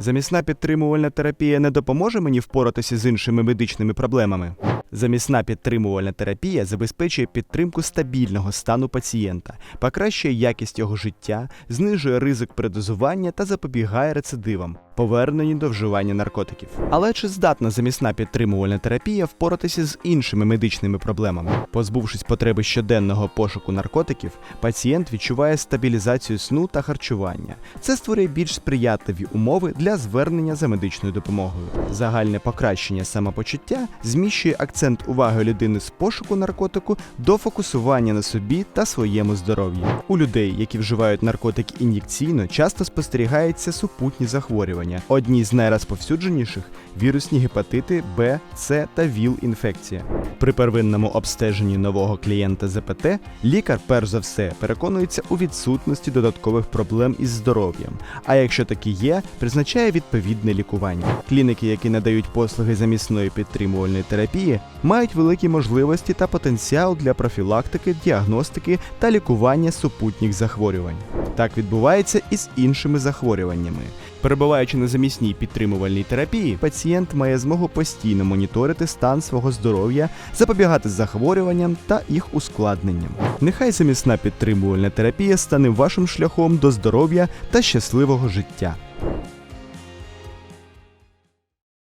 Замісна підтримувальна терапія не допоможе мені впоратися з іншими медичними проблемами. Замісна підтримувальна терапія забезпечує підтримку стабільного стану пацієнта, покращує якість його життя, знижує ризик передозування та запобігає рецидивам, поверненню до вживання наркотиків. Але чи здатна замісна підтримувальна терапія впоратися з іншими медичними проблемами? Позбувшись потреби щоденного пошуку наркотиків, пацієнт відчуває стабілізацію сну та харчування. Це створює більш сприятливі умови для звернення за медичною допомогою. Загальне покращення самопочуття зміщує акцент уваги людини з пошуку наркотику до фокусування на собі та своєму здоров'ї. У людей, які вживають наркотики ін'єкційно, часто спостерігаються супутні захворювання. Одні з найрозповсюдженіших вірусні гепатити Б, С та ВІЛ-інфекція. При первинному обстеженні нового клієнта ЗПТ лікар, перш за все, переконується у відсутності додаткових проблем із здоров'ям. А якщо такі є, призначає відповідне лікування. Клініки, які надають послуги замісної підтримувальної терапії, мають великі можливості та потенціал для профілактики, діагностики та лікування супутніх захворювань. Так відбувається і з іншими захворюваннями. Перебуваючи на замісній підтримувальній терапії, пацієнт має змогу постійно моніторити стан свого здоров'я, запобігати захворюванням та їх ускладненням. Нехай замісна підтримувальна терапія стане вашим шляхом до здоров'я та щасливого життя.